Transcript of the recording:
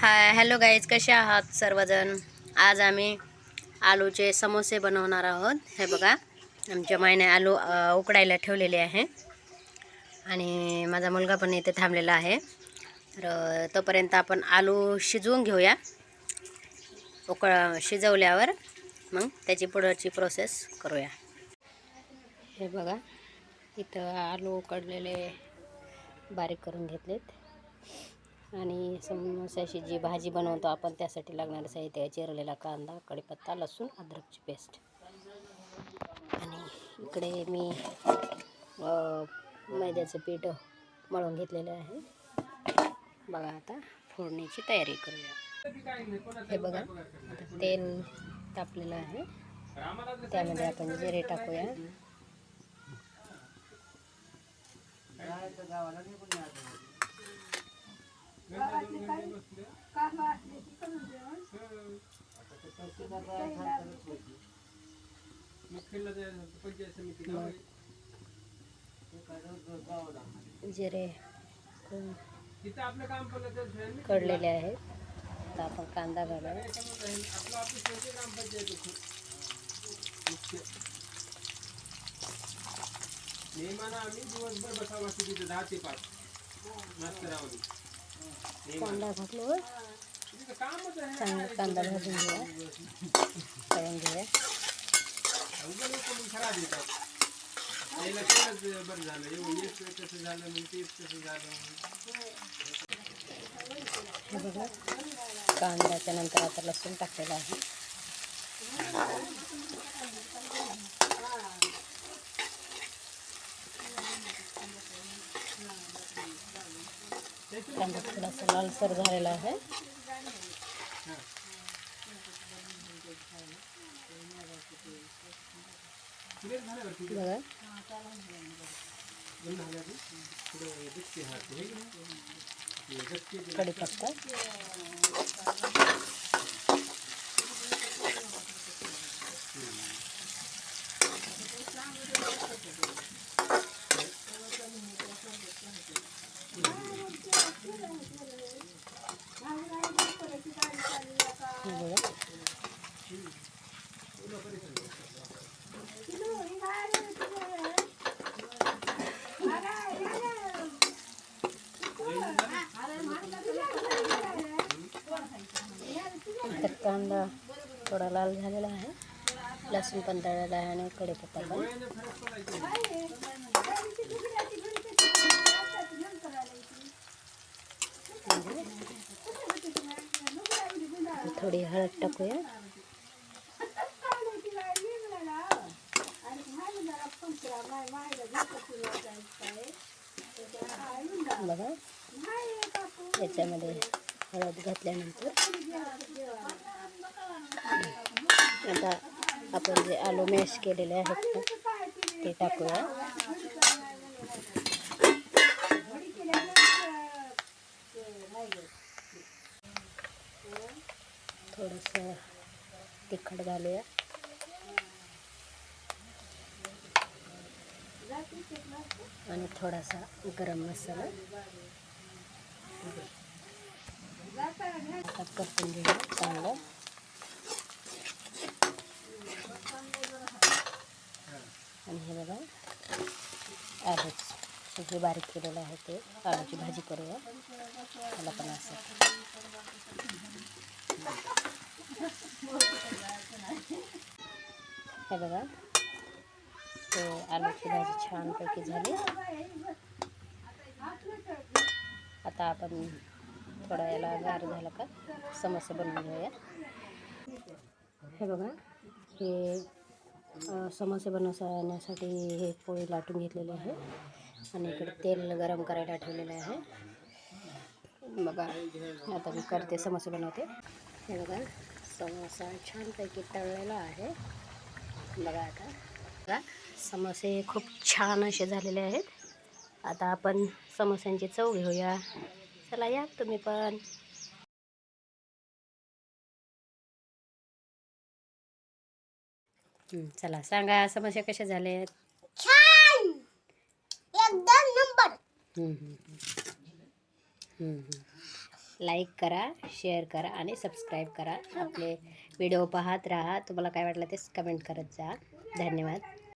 Hi hello guys कसे आहात सर्वजण? आज आम्ही आलूचे समोसे बनवणार आहोत. हे बघा आमच्या मायने आलू उकडायला ठेवलेले आहे. आणि माझा मुलगा पण इथे थांबलेला आहे. तर तोपर्यंत आपण आलू शिजवून घेऊया. उकळ शिजवल्यावर मग त्याची पुढची प्रोसेस करूया. हे बघा इथं आलू उकडलेले बारीक करून घेतलेत. आणि समोसाची जी भाजी बनवतो आपण त्यासाठी लागणारं साहित्य चिरलेला कांदा कढीपत्ता लसूण अद्रकची पेस्ट. आणि इकडे मी मैद्याचं पीठ मळून घेतलेलं आहे. बघा आता फोडणीची तयारी करूया. हे बघा आता तेल तापलेलं आहे. त्यामध्ये आपण जिरे टाकूया. जिरे कडलेले आहेत. आता आपण कांदा घालूया नेमानं आम्ही दिवसभर बसावं तिथे दहा ते पाच कांदा घातलो चांगला कांदा भाजून घेऊया. तळून घेऊया. हे बघा कांद्याच्या नंतर आता लसूण टाकलेलं आहे. कांदा थोडासा लालसर झालेला आहे. बघा. कांदा थोडा लाल झालेला आहे. लसूण पण तळलेला आहे आणि थोडी हळद टाकूया. बघा. याच्यामध्ये हळद घातल्यानंतर. आता आपण जे आलू मॅश केलेले आहेत ना ते टाकूया. थोडंसं तिखट घालूया. आणि थोडासा गरम मसाला. परतून घेऊया चांगलं आणि हे बघा आलूच हे बारीक केलेलं आहे ते आलूची भाजी करूया त्याला पण असं हे बघा ते आलूची भाजी छानपैकी झाली आता आपण थोडा याला गार झालं का? समोसे बनवून घेऊया. हे बघा हे समोसे बनवण्यासाठी हे पोळी लाटून घेतलेले आहे. आणि इकडे तेल गरम करायला ठेवलेलं आहे. बघा आता मी करते समोसे बनवते. हे बघा समोसा छानपैकी तळलेला आहे. बघा आता. बघा समोसे खूप छान असे झालेले आहेत. आता आपण समोस्यांची चव घेऊया. चला या तुम्ही पण. चला सांगा समोसे कसे झालेत छान! एकदम नंबर. लाईक करा शेअर करा आणि सबस्क्राईब करा. आपले व्हिडिओ पाहत राहा. तुम्हाला काय वाटलं ते कमेंट करत जा. धन्यवाद.